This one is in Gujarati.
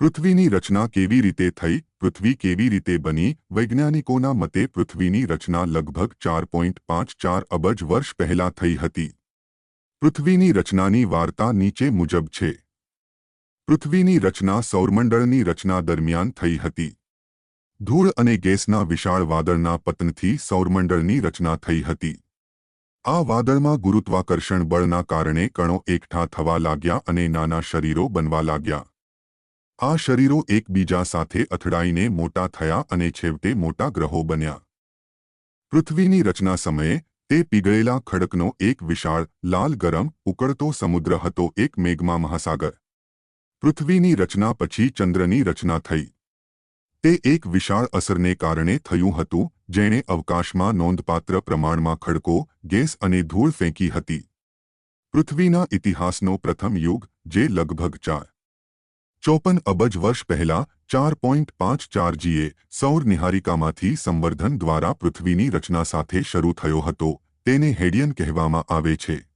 પૃથ્વીની રચના કેવી રીતે થઈ, પૃથ્વી કેવી રીતે બની, વૈજ્ઞાનિકોના મતે પૃથ્વીની રચના લગભગ ચાર પોઈન્ટ પાંચ ચાર અબજ વર્ષ પહેલા થઈ હતી. પૃથ્વીની રચનાની વાર્તા નીચે મુજબ છે. પૃથ્વીની રચના સૌરમંડળની રચના દરમિયાન થઈ હતી. ધૂળ અને ગેસના વિશાળ વાદળના પતનથી સૌરમંડળની રચના થઈ હતી. આ વાદળમાં ગુરુત્વાકર્ષણ બળના કારણે કણો એકઠા થવા લાગ્યા અને નાના શરીરો બનવા લાગ્યા. આ શરીરો એકબીજા સાથે અથડાઈને મોટા થયા અને છેવટે મોટા ગ્રહો બન્યા. પૃથ્વીની રચના સમયે તે પીગળેલા ખડકનો એક વિશાળ, લાલ ગરમ, ઉકળતો સમુદ્ર હતો એક મેઘમા મહાસાગર. પૃથ્વીની રચના પછી ચંદ્રની રચના થઈ. તે એક વિશાળ અસરને કારણે થયું હતું, જેણે અવકાશમાં નોંધપાત્ર પ્રમાણમાં ખડકો, ગેસ અને ધૂળ ફેંકી હતી. પૃથ્વીના ઇતિહાસનો પ્રથમ યુગ, જે લગભગ ચાર ચોપન અબજ વર્ષ પહેલા ચાર પોઈન્ટ પાંચ ચાર જીએ સૌર નિહારિકામાંથી સંવર્ધન દ્વારા પૃથ્વીની રચના સાથે શરૂ થયો હતો. તેને હેડિયન કહેવામાં આવે છે.